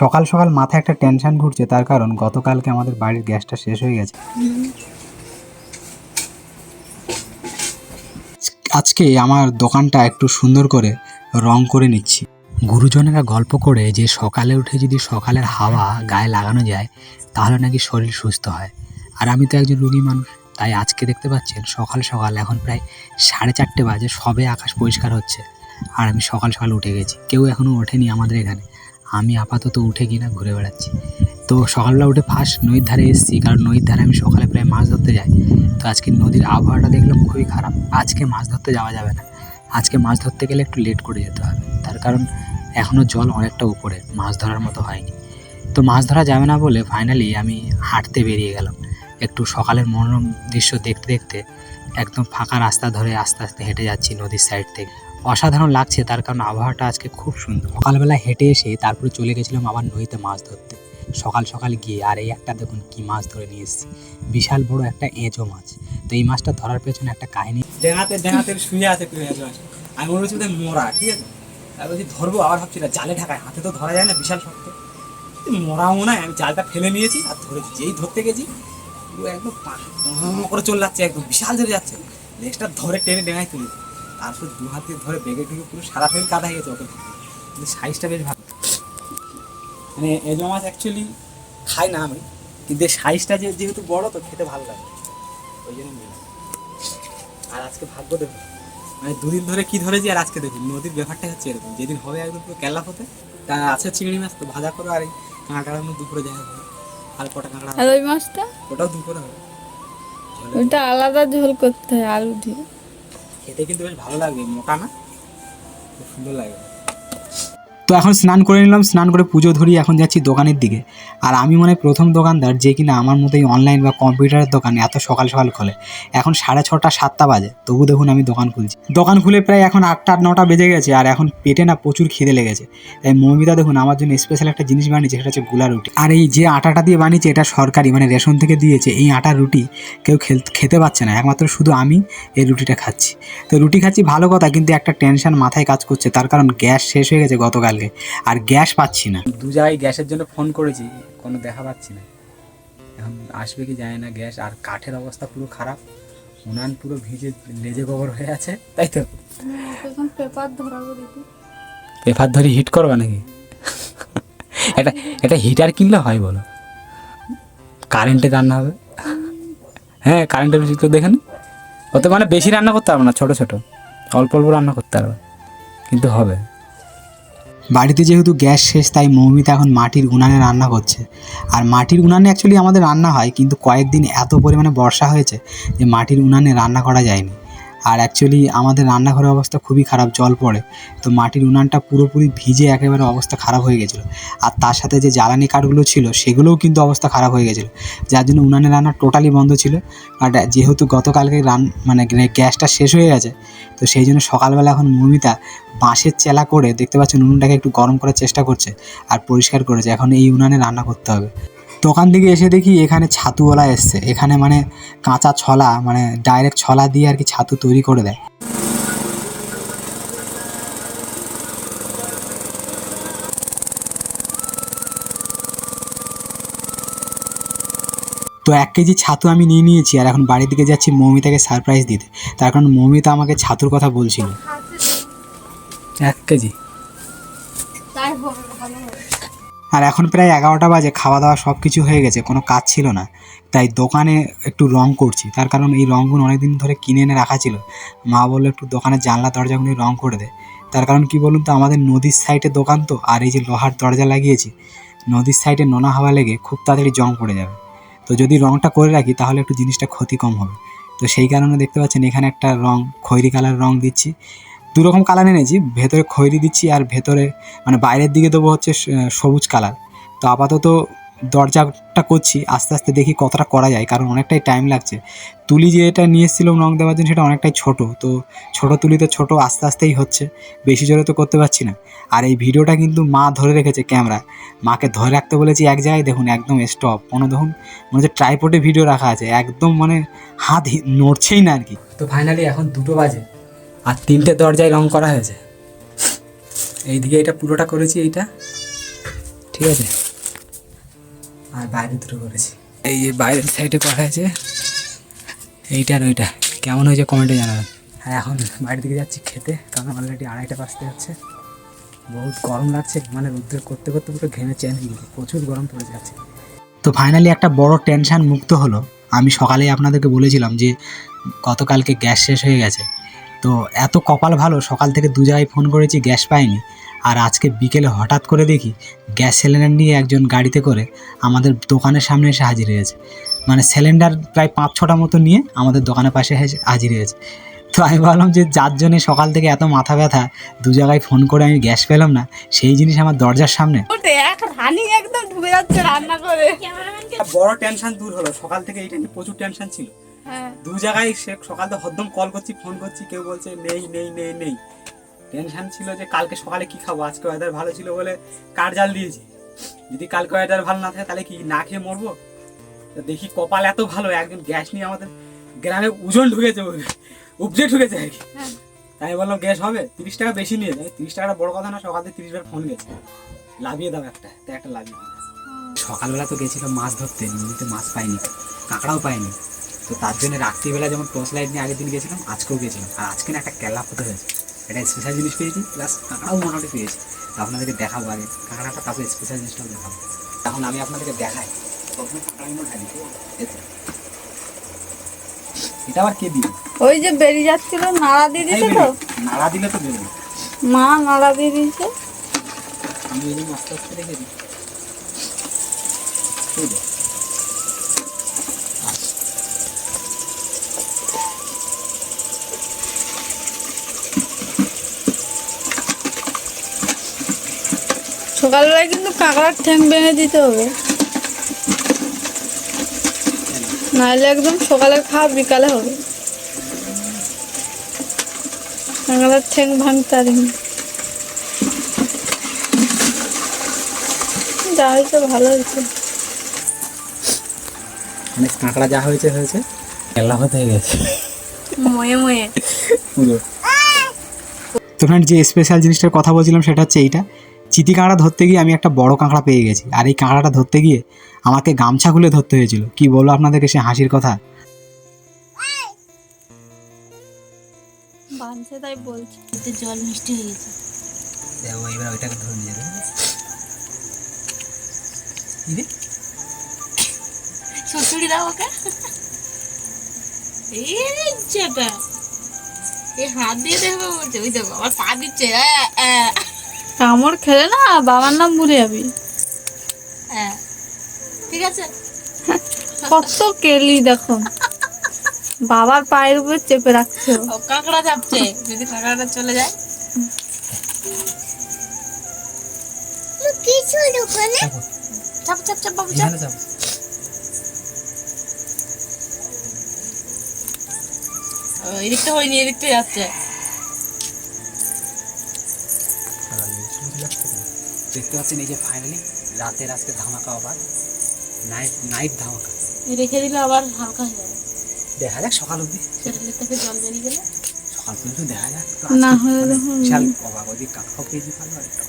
সকাল সকাল মাথায় একটা টেনশন ঘুরছে, তার কারণ গতকালকে আমাদের বাড়ির গ্যাসটা শেষ হয়ে গেছে। আজকে আমার দোকানটা একটু সুন্দর করে রং করে নিচ্ছি। গুরুজনেরা গল্প করে যে সকালে উঠে যদি সকালের হাওয়া গায়ে লাগানো যায়, তাহলে নাকি শরীর সুস্থ হয়। আর আমি তো একজন রুগী মানুষ, তাই আজকে দেখতে পাচ্ছেন সকাল সকাল এখন প্রায় সাড়ে চারটে বাজে, সবে আকাশ পরিষ্কার হচ্ছে। আর আমি সকাল সকাল উঠে গেছি, কেউ এখনও ওঠেনি আমাদের এখানে। আমি আপাতত উঠে কিনা ঘুরে বেড়াচ্ছি। তো সকালবেলা উঠে ফার্স্ট নদীর ধারে এসেছি, কারণ নদীর ধারে আমি সকালে প্রায় মাছ ধরতে যাই। তো আজকে নদীর আবহাওয়াটা দেখলাম খুবই খারাপ। আজকে মাছ ধরতে যাওয়া যাবে না। আজকে মাছ ধরতে গেলে একটু লেট করে যেতে হবে। তার কারণ এখনও জল অনেকটা উপরে, মাছ ধরার মতো হয়নি। তো মাছ ধরা যাবে না বলে ফাইনালি আমি হাঁটতে বেরিয়ে গেলাম। একটু সকালের মনোরম দৃশ্য দেখতে দেখতে একদম ফাঁকা রাস্তা ধরে আস্তে আস্তে হেঁটে যাচ্ছি নদীর সাইড থেকে। অসাধারণ লাগছে, তার কারণ আবহাওয়াটা আজকে খুব সুন্দর। সকালবেলা হেঁটে এসে তারপরে চলে গেছিলাম আবার নদীতে মাছ ধরতে। সকাল সকাল গিয়ে, আর এই একটা দেখুন কি মাছ ধরে নিয়ে এসেছি। বিশাল বড় একটা এঁচো মাছ। তো এই মাছটা ধরার পেছনে একটা কাহিনী। ডেঙাতে ডেঙাতে শুয়ে আছে মাছ। আমি মনে হচ্ছে মরা, ঠিক আছে? আমি বলছি, ধরবো? আবার ভাবছি, না, জালে ঢাকায়, হাতে তো ধরা যায় না, বিশাল শক্ত। এই মরা মনে আমি জালটা ফেলে নিয়েছি আর ধরেছি। যেই ধরতে গেছি, পুরো একদম করে চলে যাচ্ছে, একদম বিশাল জোরে যাচ্ছে। লেজটা ধরে টেনে ডেঙায় তুলেছি তারপর দু হাতে ধরে বেগে ঢুকে পুরো সারা শরীর কাদা হয়ে গেছে ওকে কিন্তু সাইজটা বেশ ভালো। মানে এজো মাছ অ্যাকচুয়ালি খাই না আমি কিন্তু সাইজটা যে যেহেতু বড় তো খেতে ভালো লাগে। ওই জন্য আর আজকে ভাগ্য দেখুন মানে দুদিন ধরে কি ধরেছি আর আজকে দেখুন নদীর ব্যাপারটা হচ্ছে এরকম। যেদিন হবে একদম পুরো কেল্লা হতে তা আছে চিংড়ি মাছ তো ভাজা করো আর এই কাঁকড়া দুপুরে যাই হবে আর কটা কাঁকড়া আর ওই মাছটা? ওটাও দুপুরে হবে। ওইটা আলাদা ঝোল করতে হয় আলু দিয়ে। খেতে কিন্তু বেশ ভালো লাগবে মোটা না? খুব সুন্দর লাগবে। তো এখন স্নান করে নিলাম, স্নান করে পুজো ধরি, এখন যাচ্ছি দোকানের দিকে। আর আমি মনে প্রথম দোকানদার যে কিনা আমার মতোই অনলাইন বা কম্পিউটারের দোকানে এত সকাল সকাল খোলে। এখন সাড়ে ছটা, সাতটা বাজে, তবু দেখুন আমি দোকান খুলছি। দোকান খুলে প্রায় এখন আটটা, নটা বেজে গেছে, আর এখন পেটে না প্রচুর খিদে লেগেছে। তাই মৌমিতা দেখুন আমার জন্য স্পেশাল একটা জিনিস বানিয়েছে, সেটা হচ্ছে গুলা রুটি। আর এই যে আটাটা দিয়ে বানিয়েছে, এটা সরকারি মানে রেশন থেকে দিয়েছে, এই আটার রুটি কেউ খেতে পাচ্ছে না। একমাত্র শুধু আমি এই রুটিটা খাচ্ছি। তো রুটি খাচ্ছি ভালো কথা, কিন্তু একটা টেনশন মাথায় কাজ করছে, তার কারণ গ্যাস শেষ হয়ে গেছে গতকালকে আর গ্যাস পাচ্ছি না। দু জায়গায় গ্যাসের জন্য ফোন করেছি কোনো দেখা পাচ্ছি না। এখন আসবে কি যায় না গ্যাস আর কাঠের অবস্থা পুরো খারাপ। উনান পুরো ভিজে লেজে গোবর হয়ে আছে তাই তো? পেপার ধরাবো দেখি পেপার ধরে হিট করবে নাকি? এটা এটা হিটার কিনলে হয় বলো। কারেন্টে রান্না হবে। হ্যাঁ কারেন্টের বেশি তো দেখেন ওতে মানে বেশি রান্না করতে পারবে না ছোটো ছোটো। অল্প অল্প রান্না করতে পারবে। কিন্তু হবে। বাড়িতে যেহেতু গ্যাস শেষ, তাই মৌমিতা এখন মাটির উনানে রান্না করছে। আর মাটির উনানে অ্যাকচুয়ালি আমাদের রান্না হয়, কিন্তু কয়েকদিন এত পরিমাণে বর্ষা হয়েছে যে মাটির উনানে রান্না করা যায়নি। আর অ্যাকচুয়ালি আমাদের রান্নাঘরের অবস্থা খুবই খারাপ, জল পড়ে। তো মাটির উনানটা পুরোপুরি ভিজে একেবারে অবস্থা খারাপ হয়ে গেছিল। আর তার সাথে যে জ্বালানি কাঠগুলো ছিল, সেগুলোও কিন্তু অবস্থা খারাপ হয়ে গেছিল। যার জন্য উনানের রান্না টোটালি বন্ধ ছিল। বাট যেহেতু গতকালকে রান মানে গ্যাসটা শেষ হয়ে গেছে, তো সেই জন্য সকালবেলা এখন মৌমিতা বাঁশের চেলা করে, দেখতে পাচ্ছেন উনুনটাকে একটু গরম করার চেষ্টা করছে, আর পরিষ্কার করেছে। এখন এই উনানে রান্না করতে হবে। দোকান থেকে এসে দেখি এখানে ছাতুওয়ালা এসছে। এখানে মানে কাঁচা ছলা মানে ডাইরেক্ট ছলা দিয়ে আর কি ছাতু তৈরি করে দেয়। তো এক কেজি ছাতু আমি নিয়ে নিয়েছি আর এখন বাড়ির দিকে যাচ্ছি মৌমিতাকে সারপ্রাইজ দিতে। তার কারণ মৌমিতা আমাকে ছাতুর কথা বলছিল। এক কেজি। আর এখন প্রায় এগারোটা বাজে খাওয়া দাওয়া সব কিছু হয়ে গেছে, কোনো কাজ ছিল না। তাই দোকানে একটু রং করছি, তার কারণ এই রঙগুলো অনেকদিন ধরে কিনে এনে রাখা ছিল। মা বলল, একটু দোকানের জানলা দরজাগুলি রং করে দে। তার কারণ কি বলুন তো, আমাদের নদীর সাইডে দোকান তো, আর এই যে লোহার দরজা লাগিয়েছি, নদীর সাইডে নোনা হাওয়া লেগে খুব তাড়াতাড়ি জং পড়ে যাবে। তো যদি রংটা করে রাখি, তাহলে একটু জিনিসটা ক্ষতি কম হবে। তো সেই কারণে দেখতে পাচ্ছেন, এখানে একটা রং খয়েরি কালার রং দিচ্ছি। দু রকম কালার এনেছি, ভেতরে খয়েরি দিচ্ছি আর ভেতরে মানে বাইরের দিকে দেবো হচ্ছে সবুজ কালার তো আপাতত দরজাটা করছি, আস্তে আস্তে দেখি কতটা করা যায়, কারণ অনেকটাই টাইম লাগছে। তুলি যেটা নিয়ে এসেছিলাম রং দেওয়ার জন্য সেটা অনেকটাই ছোট, তো ছোট তুলিতে ছোট আস্তে আস্তেই হচ্ছে, বেশি জোরে তো করতে পারছি না। আর এই ভিডিওটা কিন্তু মা ধরে রেখেছে ক্যামেরা মাকে ধরে রাখতে বলেছি এক জায়গায় দেখুন, একদম স্টপ কোনো দেখুন, মনে হচ্ছে ট্রাইপোর্টে ভিডিও রাখা আছে, একদম মানে হাত নড়ছেই না আর কি। তো ফাইনালি এখন দুটো বাজে। আর তিনটে দরজায় রং করা হয়েছে। এইদিকে এটা পুরোটা করেছি, এইটা। ঠিক আছে? আর বাইরে দুটো করেছি। এই যে বাইরের সাইডে করা হয়েছে, এইটা আর ওইটা। কেমন হয়েছে কমেন্টে জানাবেন। আর এখন বাইরের দিকে যাচ্ছি খেতে, কারণ অলরেডি আড়াইটা বাজতে যাচ্ছে। বহুত গরম লাগছে মানে রোদ্রের করতে করতে পুরো ঘেমে চেন হয়ে গেছে। প্রচুর গরম পড়ে যাচ্ছে। তো ফাইনালি একটা বড় টেনশান মুক্ত হলো। আমি সকালেই আপনাদেরকে বলেছিলাম যে, গতকালকে গ্যাস শেষ হয়ে গেছে। তো এত কপাল ভালো সকাল থেকে দু জায়গায় ফোন করেছি গ্যাস পাইনি। আর আজকে বিকেলে হঠাৎ করে দেখি গ্যাস সিলিন্ডার নিয়ে একজন গাড়িতে করে আমাদের দোকানের সামনে এসে হাজির হয়েছে। মানে সিলিন্ডার প্রায় পাঁচ ছটা মতো নিয়ে আমাদের দোকানের পাশে এসে হাজির হয়েছে। তো আমি ভাবলাম যে যার জন্যে সকাল থেকে এত মাথা ব্যথা দু জায়গায় ফোন করে আমি গ্যাস পেলাম না সেই জিনিস আমার দরজার সামনে। ওটা এক রানিং একদম ঢুকে যাচ্ছে রান্না করে। বড় টেনশন দূর হলো সকাল থেকে নিয়ে প্রচুর টেনশন ছিল। দু জায়গায় সে সকাল থেকে হদ্দম কল করছি ফোন করছি কেউ বলছে নেই নেই নেই নেই। টেনশন ছিল যে কালকে সকালে কি খাব? আজকে ওয়েদার ভালো ছিল বলে কার জাল দিয়েছি? যদি কালকে ওয়েদার ভালো না থাকে তাহলে কি না খেয়ে মরবো? তো দেখি কপাল এত ভালো একজন গ্যাস নিয়ে আমাদের গ্রামে ওজন ঢুকেছে উপজে ঢুকেছে আর কি। হ্যাঁ। তাই বললাম গ্যাস হবে? তিরিশ টাকা বেশি নিয়ে যায় তিরিশ টাকাটা বড় কথা না সকালে তিরিশ বার ফোন গেছে। লাভিয়ে দাও একটা তো একটা লাভিয়ে দাও। সকালবেলা তো গেছিলাম মাছ ধরতে নদীতে মাছ পাইনি কাঁকড়াও পাইনি। তো তার জন্য রাত্রিবেলা যেমন টর্চ লাইট নিয়ে আগের দিন গেছিলাম আজকেও গেছিলাম আর আজকে না একটা কেল্লা হতে হয়েছে। এটা স্পেশাল জিনিস পেয়েছি প্লাস কাঁকড়াও মোটামুটি পেয়েছি। তো আপনাদেরকে দেখাবো আগে কাঁকড়াটা তারপরে স্পেশাল জিনিসটাও দেখাবো। তখন আমি আপনাদেরকে দেখাই। প্রথমে কাঁকড়াগুলো ঢালি এটা আবার কে দিবে ওই যে বেরিয়ে যাচ্ছিল নাড়া দিয়ে দিছে তো? নাড়া দিলে তো বেরোবে মা নাড়া দিয়ে দিয়েছে। আমি এই আস্তে রেখে দিই। সকালবেলায় কিন্তু কাঁকড়ার ঠ্যাং ভেঙে দিতে হবে। নাহলে একদম সকালে খাওয়া বিকালে হবে। কাঁকড়ার ঠ্যাং ভাঙতে পারিনি যা হয়েছে ভালো হয়েছে। মানে কাঁকড়া যা হয়েছে হয়েছে? কেল্লা হতে হয়ে গেছে। ময়ে ময়ে। পুরো তো ফ্রেন্ড যে স্পেশাল জিনিসটার কথা বলছিলাম সেটা হচ্ছে এইটা। চিতি কাঁকড়া ধরতে গিয়ে আমি একটা বড় কাঁকড়া পেয়ে গেছি। আর এই কাঁকড়াটা ধরতে গিয়ে আমাকে গামছা খুলে ধরতে হয়েছিল। কি বলব আপনাদেরকে সে হাসির কথা? বানছে তাই বলছি। এতে জল মিষ্টি হয়ে গেছে। দেখো এবার ওইটাকে ধরে নিয়ে যাবে। ছুটছুড়ি দাও ওকে। এই রে যেটা হাত দিয়ে দেখবে বলছে ওই দেখো আবার পা দিচ্ছে কামড় খেলে না বাবার নাম ভুলে যাবি। ঠিক আছে। কত কেলি দেখো। বাবার পায়ের উপর চেপে রাখছে। কাঁকড়া চাপছে। যদি কাঁকড়াটা চলে যায়। চাপ। চাপ চাপ বাবু চাপ। এখানে যাও ও, এদিকটা হয়নি এদিকটা যাচ্ছে। দেখতে পাচ্ছেন এই যে ফাইনালি রাতের আজকে ধামাকা আবার। নাইট নাইট ধামাকা। রেখে দিলে আবার হালকা হয়ে যাবে। দেখা যাক সকাল অব্দি জল বেরিয়ে গেলে? সকাল পর্যন্ত দেখা যাক। না হলে মানে বিশাল অবাক ওদিকে কাকাও পেয়েছি ভালো একটা